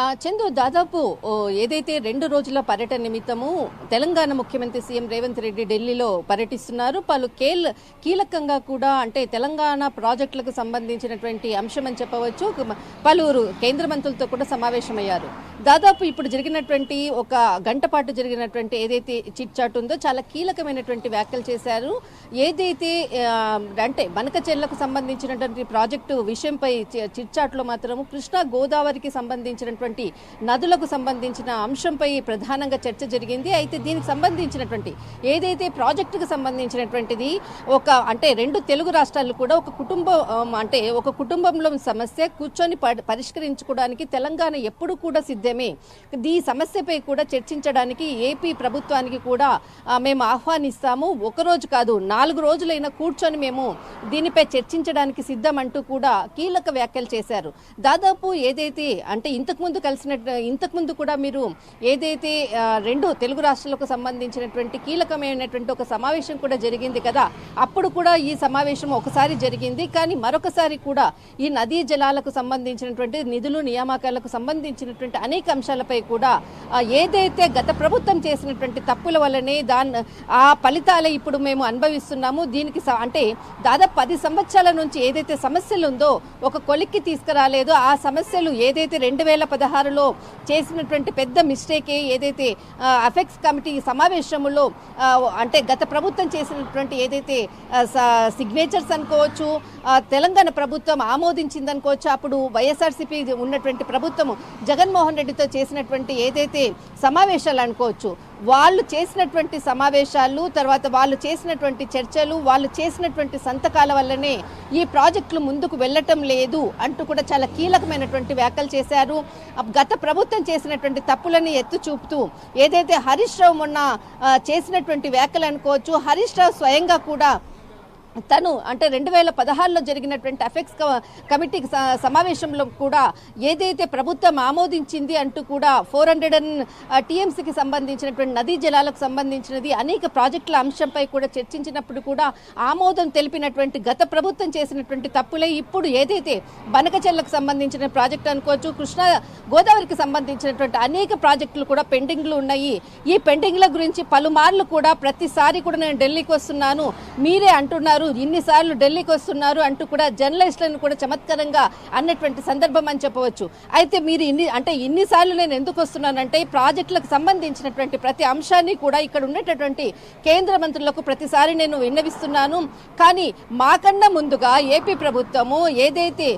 చందు దాదాపు ఏదైతే రెండు రోజుల పర్యటన నిమిత్తము తెలంగాణ ముఖ్యమంత్రి సీఎం రేవంత్ రెడ్డి ఢిల్లీలో పర్యటిస్తున్నారు. పలు కేల్ కీలకంగా కూడా అంటే తెలంగాణ ప్రాజెక్టులకు సంబంధించినటువంటి అంశం అని చెప్పవచ్చు. పలువురు కేంద్ర మంత్రులతో కూడా సమావేశమయ్యారు. దాదాపు ఇప్పుడు జరిగినటువంటి ఒక గంట పాటు జరిగినటువంటి ఏదైతే చిట్ చాట్ ఉందో చాలా కీలకమైనటువంటి వ్యాఖ్యలు చేశారు. ఏదైతే అంటే బనకచెర్లకు సంబంధించినటువంటి ప్రాజెక్టు విషయంపై చి- చిట్ చాట్లో మాత్రం కృష్ణా గోదావరికి సంబంధించినటువంటి నదులకు సంబంధించిన అంశంపై ప్రధానంగా చర్చ జరిగింది. అయితే దీనికి సంబంధించినటువంటి ఏదైతే ప్రాజెక్టుకు సంబంధించినటువంటిది ఒక అంటే రెండు తెలుగు రాష్ట్రాలు కూడా ఒక కుటుంబం అంటే ఒక కుటుంబంలో సమస్య కూర్చొని ప- పరిష్కరించుకోవడానికి తెలంగాణ ఎప్పుడు కూడా సిద్ధమే. ఈ సమస్యపై కూడా చర్చించడానికి ఏపీ ప్రభుత్వానికి కూడా మేము ఆహ్వానిస్తాము. ఒక రోజు కాదు నాలుగు రోజులైనా కూర్చొని మేము దీనిపై చర్చించడానికి సిద్ధం అంటూ కూడా కీలక వ్యాఖ్యలు చేశారు. దాదాపు ఏదైతే అంటే ఇంతకుముందు కలిసినట్టు ఇంతకుముందు కూడా మీరు ఏదైతే రెండు తెలుగు రాష్ట్రాలకు సంబంధించినటువంటి కీలకమైనటువంటి ఒక సమావేశం కూడా జరిగింది కదా అప్పుడు కూడా ఈ సమావేశం ఒకసారి జరిగింది. కానీ మరొకసారి కూడా ఈ నదీ జలాలకు సంబంధించినటువంటి నిధులు నియామకాలకు సంబంధించినటువంటి అనేక అంశాలపై కూడా ఏదైతే గత ప్రభుత్వం చేసినటువంటి తప్పుల వల్లనే దాని ఆ ఫలితాలే ఇప్పుడు మేము అనుభవిస్తున్నాము. దీనికి అంటే దాదాపు పది సంవత్సరాల నుంచి ఏదైతే సమస్యలు ఉందో ఒక కొలిక్కి తీసుకురాలేదు. ఆ సమస్యలు ఏదైతే రెండు వేల పదహారులో చేసినటువంటి పెద్ద మిస్టేకే ఏదైతే అఫెక్స్ కమిటీ సమావేశంలో అంటే గత ప్రభుత్వం చేసినటువంటి ఏదైతే సిగ్నేచర్స్ అనుకోవచ్చు తెలంగాణ ప్రభుత్వం ఆమోదించింది అనుకోవచ్చు అప్పుడు వైఎస్ఆర్సీపీ ఉన్నటువంటి ప్రభుత్వం జగన్మోహన్ రెడ్డితో చేసినటువంటి ఏదైతే సమావేశాలు అనుకోవచ్చు వాళ్ళు చేసినటువంటి సమావేశాలు తర్వాత వాళ్ళు చేసినటువంటి చర్చలు వాళ్ళు చేసినటువంటి సంతకాల వల్లనే ఈ ప్రాజెక్టులు ముందుకు వెళ్ళటం లేదు అంటూ కూడా చాలా కీలకమైనటువంటి వ్యాఖ్యలు చేశారు. గత ప్రభుత్వం చేసినటువంటి తప్పులని ఎత్తు చూపుతూ ఏదైతే హరీష్ రావు మొన్న చేసినటువంటి వ్యాఖ్యలు అనుకోవచ్చు హరీష్ రావు స్వయంగా కూడా తను అంటే రెండు వేల పదహారులో జరిగినటువంటి అఫెక్స్ క- కమిటీ సమావేశంలో కూడా ఏదైతే ప్రభుత్వం ఆమోదించింది అంటూ కూడా ఫోర్ హండ్రెడ్ అండ్ టీఎంసీకి సంబంధించినటువంటి నదీ జలాలకు సంబంధించినది అనేక ప్రాజెక్టుల అంశంపై కూడా చర్చించినప్పుడు కూడా ఆమోదం తెలిపినటువంటి గత ప్రభుత్వం చేసినటువంటి తప్పులే ఇప్పుడు ఏదైతే బనకచెల్లకు సంబంధించిన ప్రాజెక్టు అనుకోవచ్చు కృష్ణా గోదావరికి సంబంధించినటువంటి అనేక ప్రాజెక్టులు కూడా పెండింగ్లు ఉన్నాయి. ఈ పెండింగ్ల గురించి పలుమార్లు కూడా ప్రతిసారి కూడా నేను ఢిల్లీకి వస్తున్నాను. మీరే అంటున్నారు ఇన్నిసార్లు ఢిల్లీకి వస్తున్నారు అంటూ కూడా జర్నలిస్టులను కూడా చమత్కారంగా అన్నటువంటి సందర్భం అని చెప్పవచ్చు. అయితే మీరు ఇన్ని అంటే ఇన్నిసార్లు నేను ఎందుకు వస్తున్నానంటే ప్రాజెక్టులకు సంబంధించినటువంటి ప్రతి అంశాన్ని కూడా ఇక్కడ ఉండేటటువంటి కేంద్ర మంత్రులకు ప్రతిసారి నేను విన్నవిస్తున్నాను. కానీ మాకన్నా ముందుగా ఏపీ ప్రభుత్వము ఏదైతే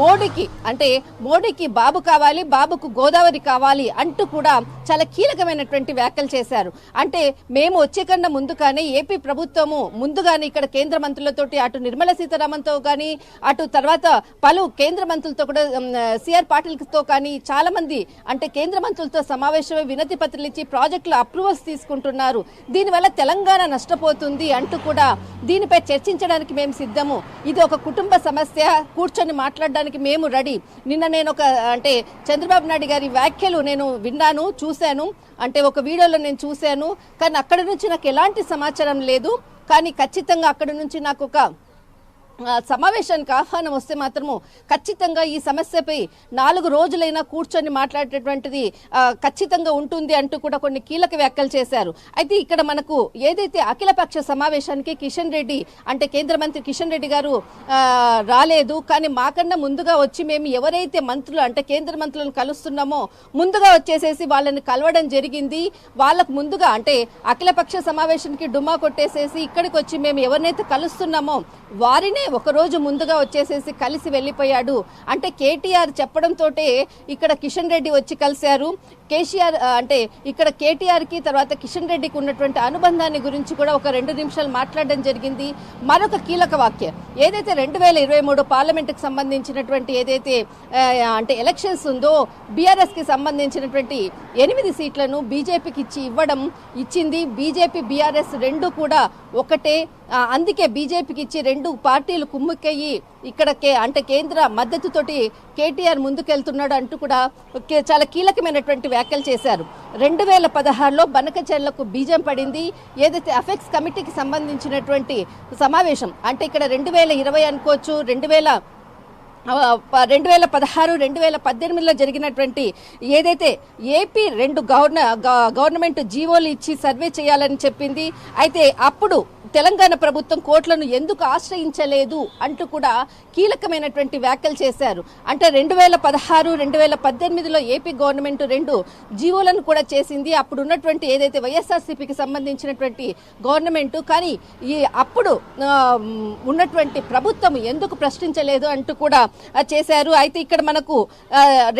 మోడీకి అంటే మోడీకి బాబు కావాలి బాబుకు గోదావరి కావాలి అంటూ కూడా చాలా కీలకమైనటువంటి వ్యాఖ్యలు చేశారు. అంటే మేము వచ్చే కన్నా ముందుగానే ఏపీ ప్రభుత్వము ముందుగానే ఇక్కడ కేంద్ర మంత్రులతోటి అటు నిర్మలా సీతారామన్తో కానీ అటు తర్వాత పలు కేంద్ర మంత్రులతో కూడా సిఆర్ పాటిల్తో కానీ చాలా మంది అంటే కేంద్ర మంత్రులతో సమావేశమై వినతి పత్రాలు ఇచ్చి ప్రాజెక్టుల అప్రూవల్స్ తీసుకుంటున్నారు. దీనివల్ల తెలంగాణ నష్టపోతుంది అంటూ కూడా దీనిపై చర్చించడానికి మేము సిద్ధము. ఇది ఒక కుటుంబ సమస్య. కూర్చొని మాట్లాడడానికి మేము రెడీ. నిన్న నేను ఒక అంటే చంద్రబాబు నాయుడు గారి వ్యాఖ్యలు నేను విన్నాను చూశాను. అంటే ఒక వీడియోలో నేను చూశాను. కానీ అక్కడ నుంచి నాకు ఎలాంటి సమాచారం లేదు. కానీ ఖచ్చితంగా అక్కడ నుంచి నాకు ఒక సమావేశానికి ఆహ్వానం వస్తే మాత్రము ఖచ్చితంగా ఈ సమస్యపై నాలుగు రోజులైనా కూర్చొని మాట్లాడేటటువంటిది ఖచ్చితంగా ఉంటుంది అంటూ కూడా కొన్ని కీలక వ్యాఖ్యలు చేశారు. అయితే ఇక్కడ మనకు ఏదైతే అఖిలపక్ష సమావేశానికి కిషన్ రెడ్డి అంటే కేంద్ర మంత్రి కిషన్ రెడ్డి గారు రాలేదు కానీ మాకన్నా ముందుగా వచ్చి మేము ఎవరైతే మంత్రులు అంటే కేంద్ర మంత్రులను కలుస్తున్నామో ముందుగా వచ్చేసేసి వాళ్ళని కలవడం జరిగింది. వాళ్ళకు ముందుగా అంటే అఖిలపక్ష సమావేశానికి డుమ్మా కొట్టేసేసి ఇక్కడికి వచ్చి మేము ఎవరినైతే కలుస్తున్నామో వారినే ఒక రోజు ముందుగా వచ్చేసేసి కలిసి వెళ్ళిపోయాడు. అంటే కేటీఆర్ చెప్పడంతో ఇక్కడ కిషన్ రెడ్డి వచ్చి కలిశారు. కేసీఆర్ అంటే ఇక్కడ కేటీఆర్కి తర్వాత కిషన్ రెడ్డికి ఉన్నటువంటి అనుబంధాన్ని గురించి కూడా ఒక రెండు నిమిషాలు మాట్లాడడం జరిగింది. మరొక కీలక వాక్యం. ఏదైతే రెండు వేల ఇరవై మూడు పార్లమెంటుకు సంబంధించినటువంటి ఏదైతే అంటే ఎలక్షన్స్ ఉందో బీఆర్ఎస్కి సంబంధించినటువంటి ఎనిమిది సీట్లను బీజేపీకి ఇచ్చి ఇవ్వడం ఇచ్చింది. బీజేపీ బీఆర్ఎస్ రెండు కూడా ఒకటే. అందుకే బీజేపీకి ఇచ్చి రెండు పార్టీలు కుమ్ముక్కయ్యి ఇక్కడ కే అంటే కేంద్ర మద్దతుతోటి కేటీఆర్ ముందుకెళ్తున్నాడు అంటూ కూడా చాలా కీలకమైనటువంటి వ్యాఖ్యలు చేశారు. రెండు వేల పదహారులో బనకచర్లకు బీజం పడింది. ఏదైతే అఫెక్స్ కమిటీకి సంబంధించినటువంటి సమావేశం అంటే ఇక్కడ రెండు వేల ఇరవై అనుకోవచ్చు రెండు వేల రెండు వేల పదహారు రెండు వేల పద్దెనిమిదిలో జరిగినటువంటి ఏదైతే ఏపీ రెండు గవర్న గ- గవర్నమెంట్ జీవోలు ఇచ్చి సర్వే చేయాలని చెప్పింది అయితే అప్పుడు తెలంగాణ ప్రభుత్వం కోట్లను ఎందుకు ఆశ్రయించలేదు అంటూ కూడా కీలకమైనటువంటి వ్యాఖ్యలు చేశారు. అంటే రెండు వేల పదహారు రెండు వేల పద్దెనిమిదిలో ఏపీ గవర్నమెంట్ రెండు జీవోలను కూడా చేసింది. అప్పుడు ఉన్నటువంటి ఏదైతే వైఎస్ఆర్సీపీకి సంబంధించినటువంటి గవర్నమెంట్ కానీ ఈ అప్పుడు ఉన్నటువంటి ప్రభుత్వం ఎందుకు ప్రశ్నించలేదు అంటూ కూడా చేశారు. అయితే ఇక్కడ మనకు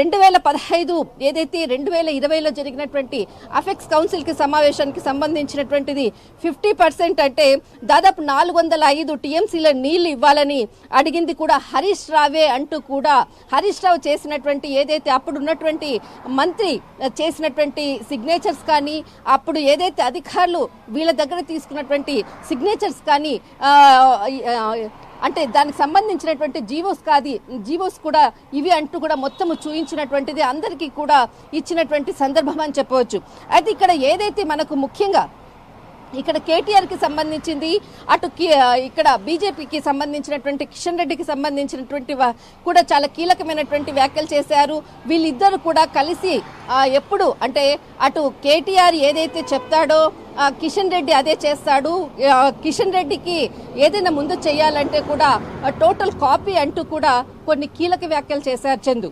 రెండు వేల పదహైదు ఏదైతే రెండు వేల ఇరవైలో జరిగినటువంటి అఫెక్స్ కౌన్సిల్కి సమావేశానికి సంబంధించినటువంటిది ఫిఫ్టీ పర్సెంట్ అంటే దాదాపు నాలుగు వందల ఐదు టీఎంసీల నీళ్ళు ఇవ్వాలని అడిగింది కూడా హరీష్ రావే అంటూ కూడా హరీష్ రావు చేసినటువంటి ఏదైతే అప్పుడు ఉన్నటువంటి మంత్రి చేసినటువంటి సిగ్నేచర్స్ కానీ అప్పుడు ఏదైతే అధికారులు వీళ్ళ దగ్గర తీసుకున్నటువంటి సిగ్నేచర్స్ కానీ అంటే దానికి సంబంధించినటువంటి జీవోస్ కాది జీవోస్ కూడా ఇవి అంటూ కూడా మొత్తము చూయించినటువంటిది అందరికీ కూడా ఇచ్చినటువంటి సందర్భం అని చెప్పవచ్చు. అయితే ఇక్కడ ఏదైతే మనకు ముఖ్యంగా ఇక్కడ కేటీఆర్కి సంబంధించింది అటు ఇక్కడ బీజేపీకి సంబంధించినటువంటి కిషన్ రెడ్డికి సంబంధించినటువంటి కూడా చాలా కీలకమైనటువంటి వ్యాఖ్యలు చేశారు. వీళ్ళిద్దరు కూడా కలిసి ఎప్పుడు అంటే అటు కేటీఆర్ ఏదైతే చెప్తాడో కిషన్ రెడ్డి అదే చేస్తాడు. కిషన్ రెడ్డికి ఏదైనా ముందు చేయాలంటే కూడా టోటల్ కాపీ అంటూ కూడా కొన్ని కీలక వ్యాఖ్యలు చేశారు చందు.